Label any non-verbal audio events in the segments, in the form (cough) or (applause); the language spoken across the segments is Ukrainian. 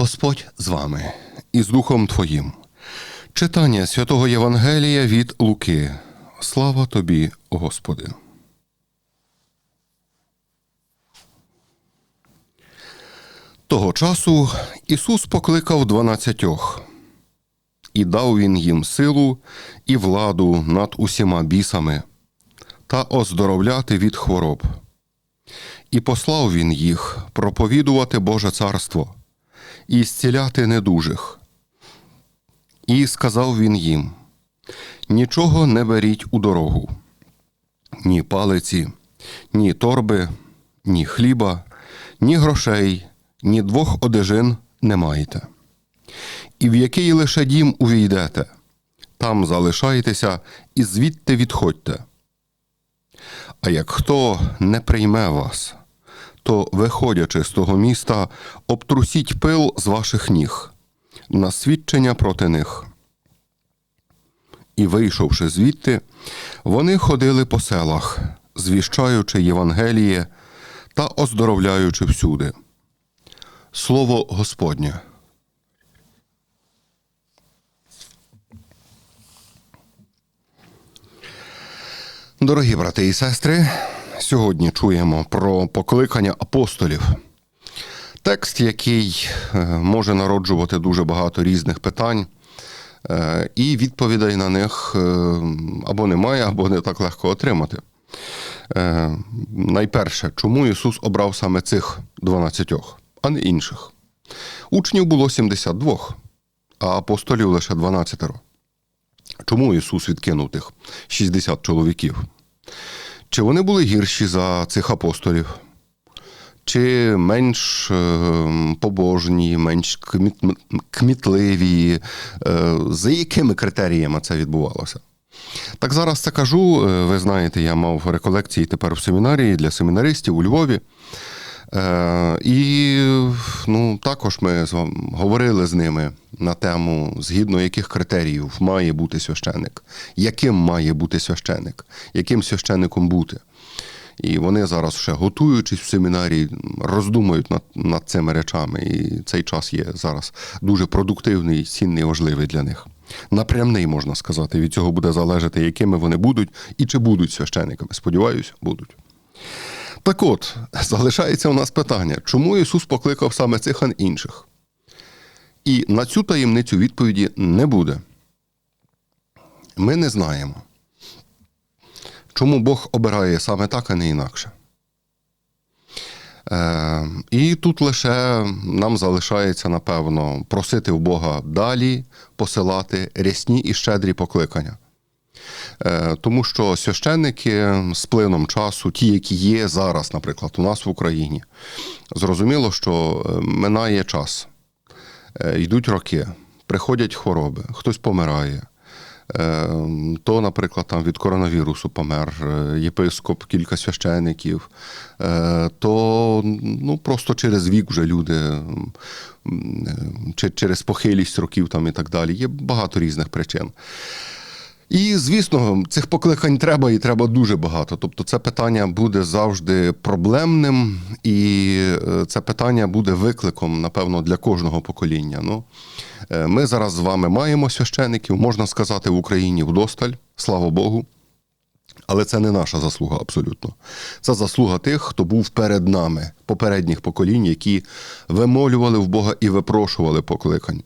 Господь з вами і з Духом Твоїм. Читання святого Євангелія від Луки. Слава тобі, Господи. Того часу Ісус покликав дванадцятьох, і дав він їм силу і владу над усіма бісами та оздоровляти від хвороб. І послав він їх проповідувати Боже царство і зціляти недужих. І сказав він їм: Нічого не беріть у дорогу, ні палиці, ні торби, ні хліба, ні грошей, ні двох одежин не маєте. І в який лише дім увійдете, там залишайтеся і звідти відходьте. А як хто не прийме вас, то, виходячи з того міста, обтрусіть пил з ваших ніг на свідчення проти них. І, вийшовши звідти, вони ходили по селах, звіщаючи Євангеліє та оздоровляючи всюди. Слово Господнє. Дорогі брати і сестри, сьогодні чуємо про покликання апостолів. Текст, який е, може народжувати дуже багато різних питань, е, і відповідей на них е, або немає, або не так легко отримати. Найперше, чому Ісус обрав саме цих 12, а не інших? Учнів було 72, а апостолів лише 12. Чому Ісус відкинув тих 60 чоловіків? Чи вони були гірші за цих апостолів? Чи менш е, побожні, менш кмітливі? Е, за якими критеріями це відбувалося? Так зараз це кажу. Е, ви знаєте, я мав реколекції тепер в семінарії для семінаристів у Львові. Е, І ну, також ми з вами говорили з ними на тему, згідно яких критеріїв має бути священник, яким має бути священник, яким священником бути. І вони зараз ще готуючись в семінарії, роздумують над над цими речами. І цей час є зараз дуже продуктивний, цінний, важливий для них. Напрямний, можна сказати, від цього буде залежати, якими вони будуть і чи будуть священниками. Сподіваюся, будуть. Так от, залишається у нас питання, чому Ісус покликав саме цих, а інших? І на цю таємницю відповіді не буде. Ми не знаємо, чому Бог обирає саме так, а не інакше. Е, І тут лише нам залишається, напевно, просити в Бога далі посилати рясні і щедрі покликання. Е, тому що священники з плином часу, ті, які є зараз, наприклад, у нас в Україні, зрозуміло, що е, минає час, е, йдуть роки, приходять хвороби, хтось помирає. То, наприклад, там від коронавірусу помер єпископ, кілька священиків, то ну, просто через вік вже люди, чи через похилість років там і так далі. Є багато різних причин. І, звісно, цих покликань треба і треба дуже багато. Тобто, це питання буде завжди проблемним, і е, це питання буде викликом, напевно, для кожного покоління. Ну, е, Ми зараз з вами маємо священиків, можна сказати, в Україні вдосталь, слава Богу. Але це не наша заслуга абсолютно. Це заслуга тих, хто був перед нами, попередніх поколінь, які вимолювали в Бога і випрошували покликань.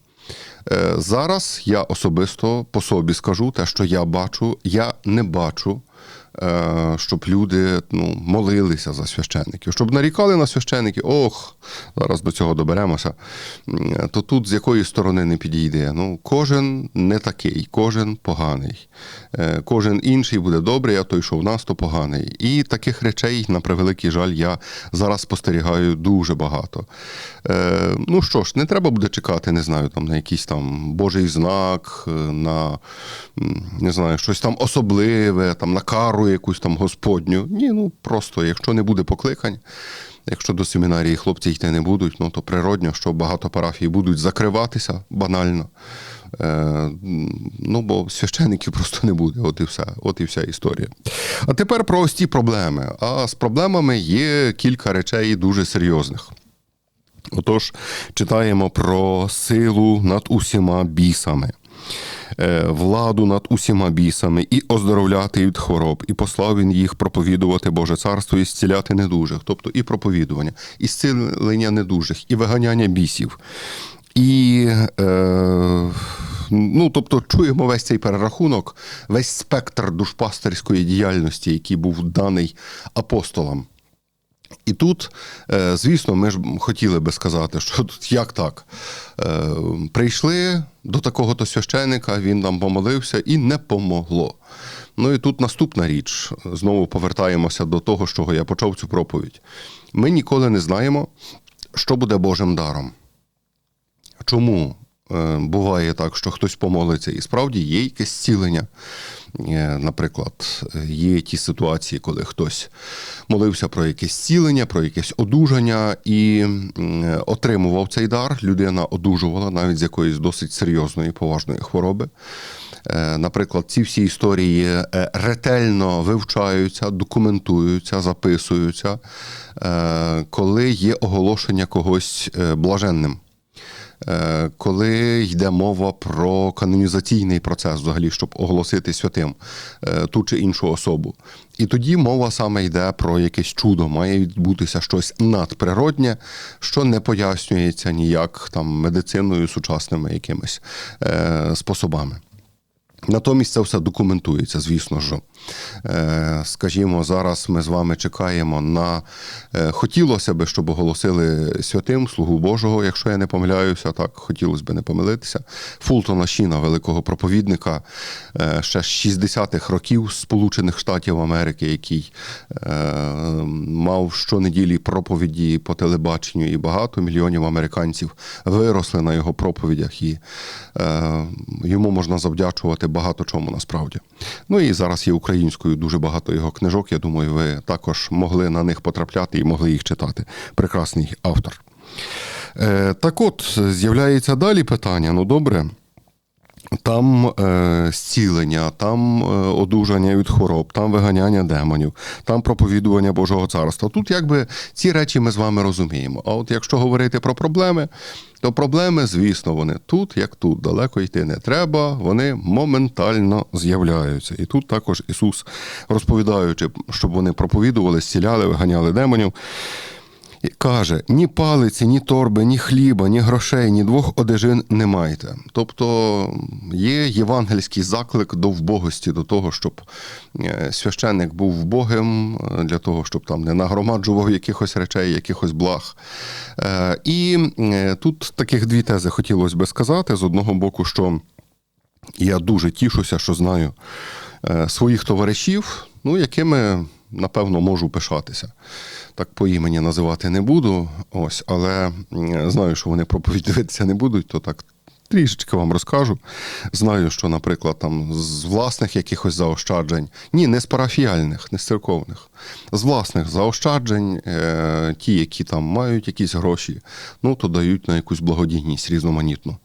Е, зараз я особисто по собі скажу те, що я бачу, я не бачу щоб люди ну, молилися за священників, щоб нарікали на священників, ох, зараз до цього доберемося. То тут з якої сторони не підійде. Ну, Кожен не такий, кожен поганий, е, кожен інший буде добрий, а той, що в нас, то поганий. І таких речей, на превеликий жаль, я зараз спостерігаю дуже багато. Е, ну що ж, не треба буде чекати, не знаю, там на якийсь там Божий знак, на не знаю, щось там особливе, там на кару якусь там господню. Ні, ну просто, якщо не буде покликань, якщо до семінарії хлопці йти не будуть, ну то природньо, що багато парафій будуть закриватися банально. Е, Ну, бо священиків просто не буде. От і все, от і вся історія. А тепер про ось ці проблеми. А з проблемами є кілька речей дуже серйозних. Отож, читаємо про силу над усіма бісами. Е, Владу над усіма бісами, і оздоровляти від хвороб, і послав він їх проповідувати Боже царство і зціляти недужих, тобто і проповідування, і зцілення недужих, і виганяння бісів. І е, ну, тобто, чуємо весь цей перерахунок, весь спектр душпастерської діяльності, який був даний апостолам. І тут, е, звісно, ми ж хотіли би сказати, що (laughs) тут як так? Е, Прийшли до такого-то священика, він нам помолився і не помогло. Ну і тут наступна річ. Знову повертаємося до того, з чого я почав цю проповідь. Ми ніколи не знаємо, що буде Божим даром. Чому буває так, що хтось помолиться, і справді є якесь зцілення. Е, Наприклад, є ті ситуації, коли хтось молився про якесь зцілення, про якесь одужання і отримував цей дар. Людина одужувала навіть з якоїсь досить серйозної поважної хвороби. Е, Наприклад, ці всі історії е, ретельно вивчаються, документуються, записуються, е, коли є оголошення когось е, блаженним. Е, Коли йде мова про канонізаційний процес, взагалі, щоб оголосити святим е, ту чи іншу особу. І тоді мова саме йде про якесь чудо, має відбутися щось надприроднє, що не пояснюється ніяк там медициною сучасними якимись е, способами. Натомість це все документується, звісно ж. Е, Скажімо, зараз ми з вами чекаємо на е, хотілося би, щоб оголосили святим слугу Божого, якщо я не помиляюся, так хотілося б не помилитися. Фултона Шіна, великого проповідника е, ще з 60-х років Сполучених Штатів Америки, який мав щонеділі проповіді по телебаченню, і багато мільйонів американців виросли на його проповідях, і йому можна завдячувати багато чому насправді. Ну і зараз є українською дуже багато його книжок. Я думаю, ви також могли на них потрапляти і могли їх читати. Прекрасний автор. Е, так от, з'являється далі питання: ну добре. Там е, зцілення, там е, одужання від хвороб, там виганяння демонів, там проповідування Божого царства. Тут якби ці речі ми з вами розуміємо. А от якщо говорити про проблеми, то проблеми, звісно, вони тут, як тут, далеко йти не треба, вони моментально з'являються. І тут також Ісус, розповідаючи, щоб вони проповідували, зціляли, виганяли демонів. Каже, ні палиці, ні торби, ні хліба, ні грошей, ні двох одежин не маєте. Тобто є євангельський заклик до вбогості, до того, щоб е, священник був вбогим, е, для того, щоб там не нагромаджував якихось речей, якихось благ. Е, І тут таких дві тези хотілося би сказати. З одного боку, що я дуже тішуся, що знаю своїх товаришів, ну, якими, напевно, можу пишатися. Так по імені називати не буду, ось, але знаю, що вони проповідь дивитися не будуть, то так трішечки вам розкажу. Знаю, що, наприклад, там з власних якихось заощаджень, ні, не з парафіальних, не з церковних, з власних заощаджень, е, ті, які там мають якісь гроші, ну то дають на якусь благодійність різноманітну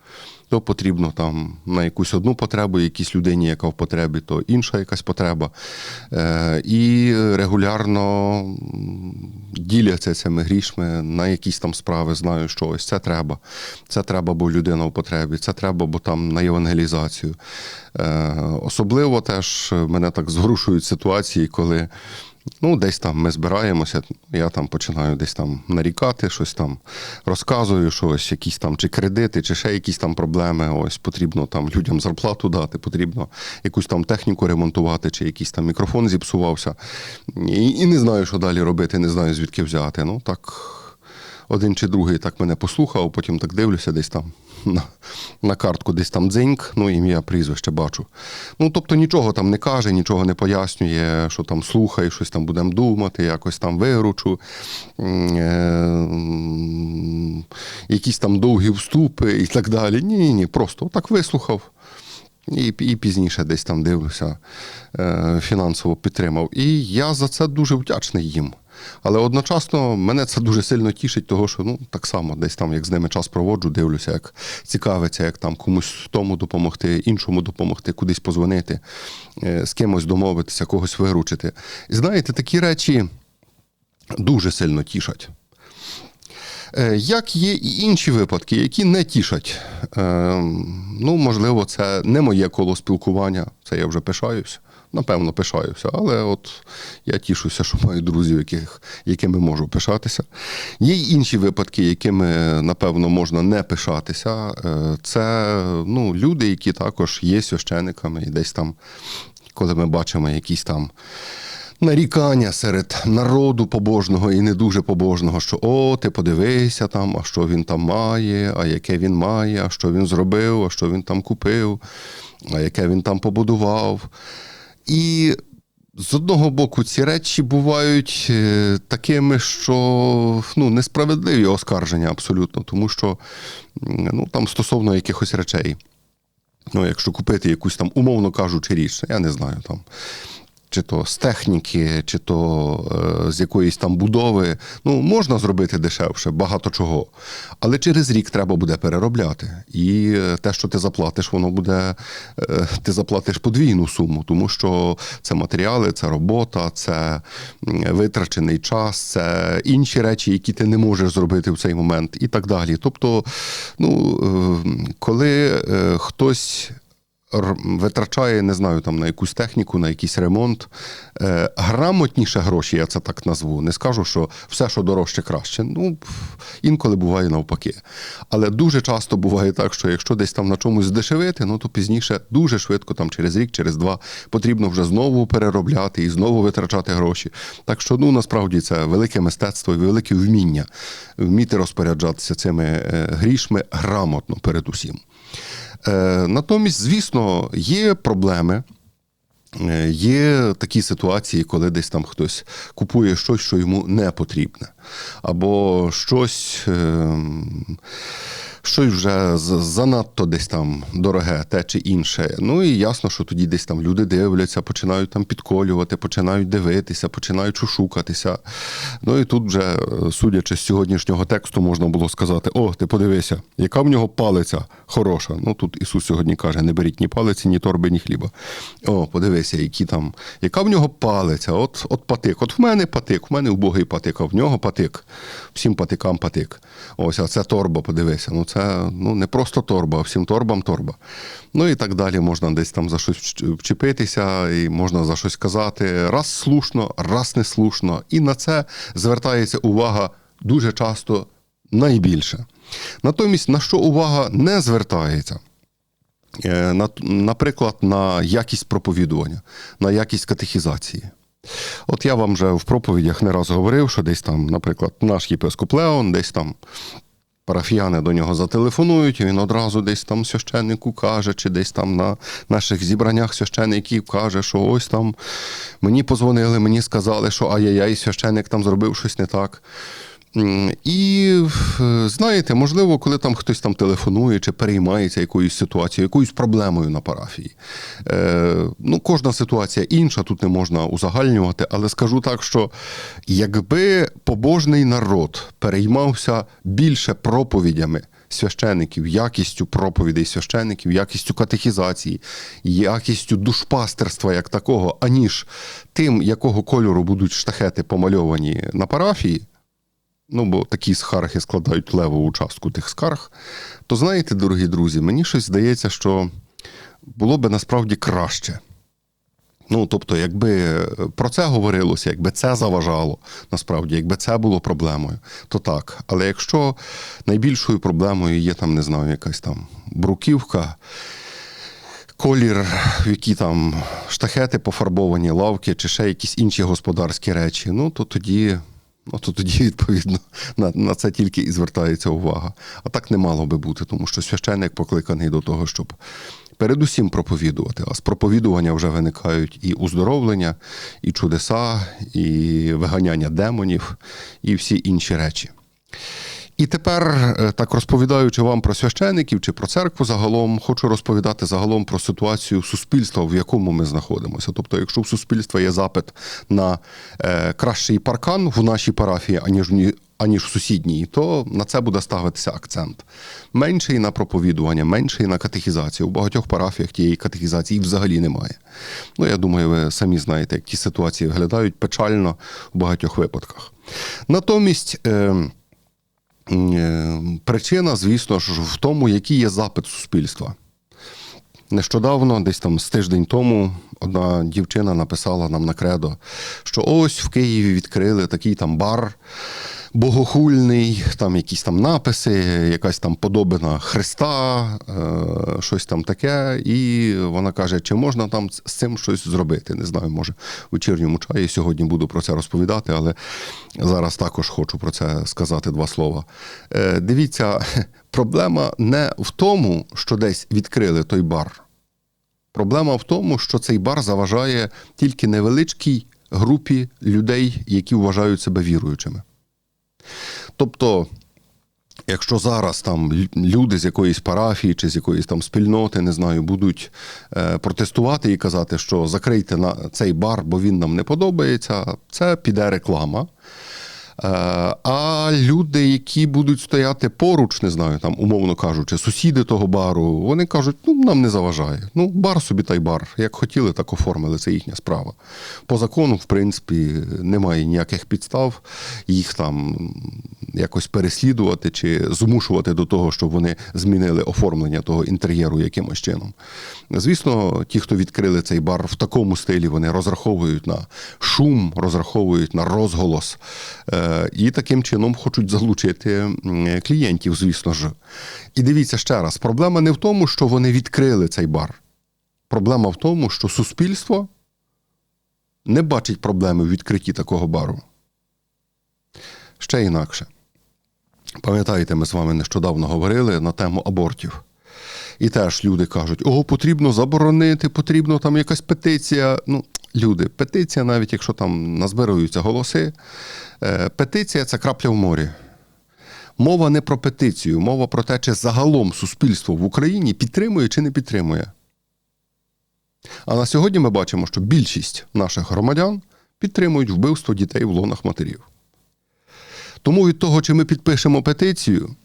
то потрібно там на якусь одну потребу, якійсь людині, яка в потребі, то інша якась потреба. Е, І регулярно діляться цими грішми на якісь там справи. Знаю, що ось це треба. Це треба, бо людина в потребі, це треба, бо там на євангелізацію. Е, Особливо теж мене так згрушують ситуації, коли. Ну, десь там ми збираємося, я там починаю десь там нарікати, щось там розказую, що ось якісь там чи кредити, чи ще якісь там проблеми. Ось потрібно там людям зарплату дати, потрібно якусь там техніку ремонтувати, чи якийсь там мікрофон зіпсувався. І, і не знаю, що далі робити, не знаю, звідки взяти. Ну так один чи другий так мене послухав, потім так дивлюся, десь там на, на картку, десь там дзиньк, ну ім'я, прізвище бачу. Ну, тобто нічого там не каже, нічого не пояснює, що там слухай, щось там будемо думати, якось там виручу. Е, Якісь там довгі вступи і так далі. Ні, ні, просто так вислухав. І, і пізніше десь там дивлюся, е, фінансово підтримав. І я за це дуже вдячний їм. Але одночасно мене це дуже сильно тішить, того що ну так само десь там, як з ними час проводжу, дивлюся, як цікавиться, як там комусь тому допомогти, іншому допомогти, кудись позвонити, е, з кимось домовитися, когось виручити. І знаєте, такі речі дуже сильно тішать. Е, Як є і інші випадки, які не тішать. Е, Ну, можливо, це не моє коло спілкування, це я вже пишаюся. Напевно, пишаюся, але от я тішуся, що маю друзів, яких, якими можу пишатися. Є й інші випадки, якими, напевно, можна не пишатися. Е, Це ну, люди, які також є священиками, і десь там, коли ми бачимо якісь там нарікання серед народу побожного і не дуже побожного, що о, ти подивися там, а що він там має, а яке він має, а що він зробив, а що він там купив, а яке він там побудував. І з одного боку, ці речі бувають е, такими, що ну, несправедливі оскарження абсолютно, тому що ну, там стосовно якихось речей. Ну, якщо купити якусь там, умовно кажучи, річ, я не знаю, там, чи то з техніки, чи то е, з якоїсь там будови, ну, можна зробити дешевше, багато чого. Але через рік треба буде переробляти. І е, те, що ти заплатиш, воно буде, е, ти заплатиш подвійну суму, тому що це матеріали, це робота, це витрачений час, це інші речі, які ти не можеш зробити в цей момент, і так далі. Тобто, ну, коли хтось витрачає, не знаю, там на якусь техніку, на якийсь ремонт. Е, грамотніше гроші, я це так назву. Не скажу, що все, що дорожче, краще. Ну, інколи буває навпаки. Але дуже часто буває так, що якщо десь там на чомусь здешевити, ну то пізніше дуже швидко, там через рік, через два, потрібно вже знову переробляти і знову витрачати гроші. Так що, ну насправді це велике мистецтво і велике вміння вміти розпоряджатися цими е, грішми грамотно передусім. Е, Натомість, звісно, є проблеми. Е, Є такі ситуації, коли десь там хтось купує щось, що йому не потрібне, або щось, ем, щось вже занадто десь там дороге, те чи інше. Ну і ясно, що тоді десь там люди дивляться, починають там підколювати, починають дивитися, починають шушукатися. Ну і тут вже, е, судячи з сьогоднішнього тексту, можна було сказати: о, ти подивися, яка в нього палиця хороша. Ну тут Ісус сьогодні каже: не беріть ні палиці, ні торби, ні хліба. О, подивися, які там, яка в нього палиця, от, от патик. От в мене патик, в мене убогий патик, а в нього патик. Всім патикам патик. Ось, а це торба, подивися. Ну це ну, не просто торба, а всім торбам торба. Ну і так далі можна десь там за щось вчепитися, і можна за щось казати. Раз слушно, раз не слушно. І на це звертається увага дуже часто найбільше. Натомість, на що увага не звертається? Е, Наприклад, на якість проповідування, на якість катехізації. От я вам вже в проповідях не раз говорив, що десь там, наприклад, наш єпископ Леон, десь там парафіяни до нього зателефонують, і він одразу десь там священнику каже, чи десь там на наших зібраннях священників каже, що ось там мені позвонили, мені сказали, що ай-яй-яй, священник там зробив щось не так. І е, знаєте, можливо, коли там хтось там телефонує чи переймається якоюсь ситуацією, якоюсь проблемою на парафії. Е, ну, кожна ситуація інша, тут не можна узагальнювати, але скажу так, що якби побожний народ переймався більше проповідями священиків, якістю проповідей священиків, якістю катехізації, якістю душпастерства як такого, аніж тим, якого кольору будуть штахети помальовані на парафії, ну бо такі скарги складають левову частку тих скарг, то знаєте, дорогі друзі, мені щось здається, що було би насправді краще. Ну, тобто, якби про це говорилося, якби це заважало, насправді, якби це було проблемою, то так. Але якщо найбільшою проблемою є там, не знаю, якась там бруківка, колір, в які там штахети пофарбовані, лавки чи ще якісь інші господарські речі, ну то тоді. Ну, то тоді, відповідно, на, на це тільки і звертається увага. А так не мало би бути, тому що священник покликаний до того, щоб передусім проповідувати. А з проповідування вже виникають і уздоровлення, і чудеса, і виганяння демонів, і всі інші речі. І тепер, е, так розповідаючи вам про священиків чи про церкву загалом, хочу розповідати загалом про ситуацію суспільства, в якому ми знаходимося. Тобто, якщо в суспільства є запит на е, кращий паркан в нашій парафії, аніж аніж в сусідній, то на це буде ставитися акцент. Менший на проповідування, менший на катехізацію. У багатьох парафіях тієї катехізації взагалі немає. Ну, я думаю, ви самі знаєте, як ті ситуації виглядають печально в багатьох випадках. Натомість. Е, Причина, звісно ж, в тому, який є запит суспільства. Нещодавно, десь там з тиждень тому, одна дівчина написала нам на кредо, що ось в Києві відкрили такий там бар богохульний, там якісь там написи, якась там подобина Христа, е, щось там таке. І вона каже, чи можна там з цим щось зробити? Не знаю, може, в вечірньому чаї сьогодні буду про це розповідати, але зараз також хочу про це сказати два слова. Е, Дивіться, (laughs) проблема не в тому, що десь відкрили той бар. Проблема в тому, що цей бар заважає тільки невеличкій групі людей, які вважають себе віруючими. Тобто, якщо зараз там люди з якоїсь парафії чи з якоїсь там спільноти, не знаю, будуть е, протестувати і казати, що закрийте на цей бар, бо він нам не подобається, це піде реклама. Е, А люди, які будуть стояти поруч, не знаю, там, умовно кажучи, сусіди того бару, вони кажуть, ну нам не заважає. Ну, бар собі та й бар. Як хотіли, так оформили, це їхня справа. По закону, в принципі, немає ніяких підстав їх там якось переслідувати чи змушувати до того, щоб вони змінили оформлення того інтер'єру якимось чином. Звісно, ті, хто відкрили цей бар в такому стилі, вони розраховують на шум, розраховують на розголос. І таким чином хочуть залучити клієнтів, звісно ж. І дивіться ще раз: проблема не в тому, що вони відкрили цей бар. Проблема в тому, що суспільство не бачить проблеми в відкритті такого бару. Ще інакше. Пам'ятаєте, ми з вами нещодавно говорили на тему абортів. І теж люди кажуть: о, потрібно заборонити, потрібно там якась петиція. Ну, люди, петиція, навіть якщо там назбируються голоси, е, петиція це крапля в морі. Мова не про петицію, мова про те, чи загалом суспільство в Україні підтримує чи не підтримує. А на сьогодні ми бачимо, що більшість наших громадян підтримують вбивство дітей в лонах матерів. Тому від того, чи ми підпишемо петицію,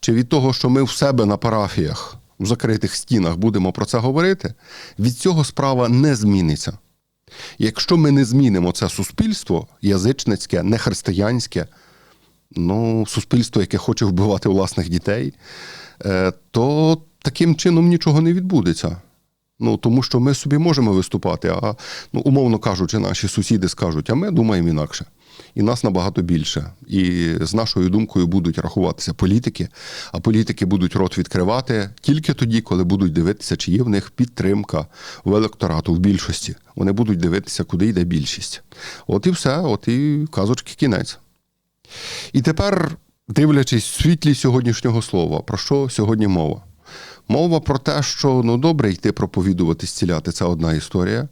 чи від того, що ми в себе на парафіях, в закритих стінах будемо про це говорити, від цього справа не зміниться. Якщо ми не змінимо це суспільство, язичницьке, нехристиянське, ну, суспільство, яке хоче вбивати власних дітей, е, то таким чином нічого не відбудеться. Ну, тому що ми собі можемо виступати, а ну, умовно кажучи, наші сусіди скажуть, а ми думаємо інакше. І нас набагато більше. І з нашою думкою будуть рахуватися політики, а політики будуть рот відкривати тільки тоді, коли будуть дивитися, чи є в них підтримка в електорату в більшості. Вони будуть дивитися, куди йде більшість. От і все, от і казочки кінець. І тепер, дивлячись в світлі сьогоднішнього слова, про що сьогодні мова? Мова про те, що ну добре йти проповідувати, зціляти це одна історія.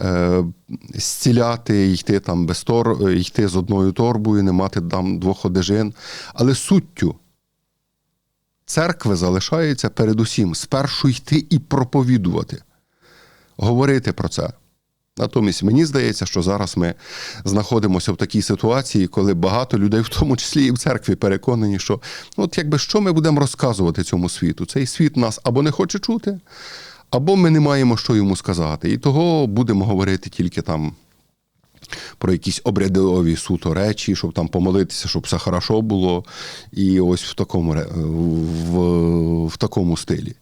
Е, зціляти, йти там без тор, е, йти з одною торбою, не мати там двох одежин. Але суттю церкви залишається передусім спершу йти і проповідувати, говорити про це. Натомість мені здається, що зараз ми знаходимося в такій ситуації, коли багато людей, в тому числі і в церкві, переконані, що ну, от якби що ми будемо розказувати цьому світу? Цей світ нас або не хоче чути, або ми не маємо що йому сказати. І того будемо говорити тільки там про якісь обрядові суто речі, щоб там помолитися, щоб все хорошо було, і ось в такому, в, в такому стилі.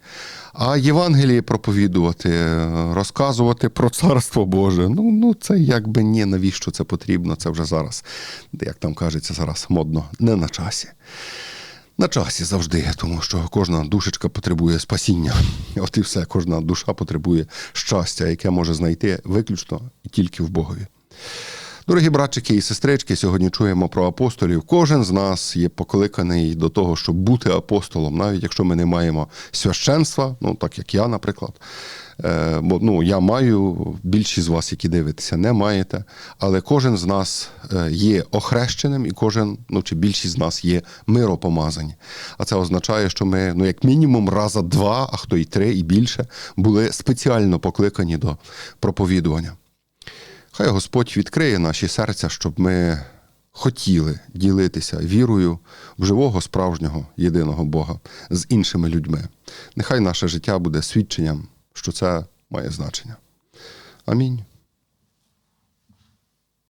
А Євангеліє проповідувати, розказувати про царство Боже. Ну, ну це якби ні, навіщо це потрібно? Це вже зараз, як там кажеться, зараз модно, не на часі. На часі завжди, тому що кожна душечка потребує спасіння. От і все, кожна душа потребує щастя, яке може знайти виключно і тільки в Богові. Дорогі братчики і сестрички, сьогодні чуємо про апостолів. Кожен з нас є покликаний до того, щоб бути апостолом, навіть якщо ми не маємо священства, ну так як я, наприклад. Е, бо ну, я маю, більшість з вас, які дивитеся, не маєте. Але кожен з нас е, є охрещеним, і кожен, ну чи більшість з нас є миропомазані. А це означає, що ми, ну як мінімум, раза два, а хто й три, і більше, були спеціально покликані до проповідування. Хай Господь відкриє наші серця, щоб ми хотіли ділитися вірою в живого справжнього єдиного Бога з іншими людьми. Нехай наше життя буде свідченням, що це має значення. Амінь.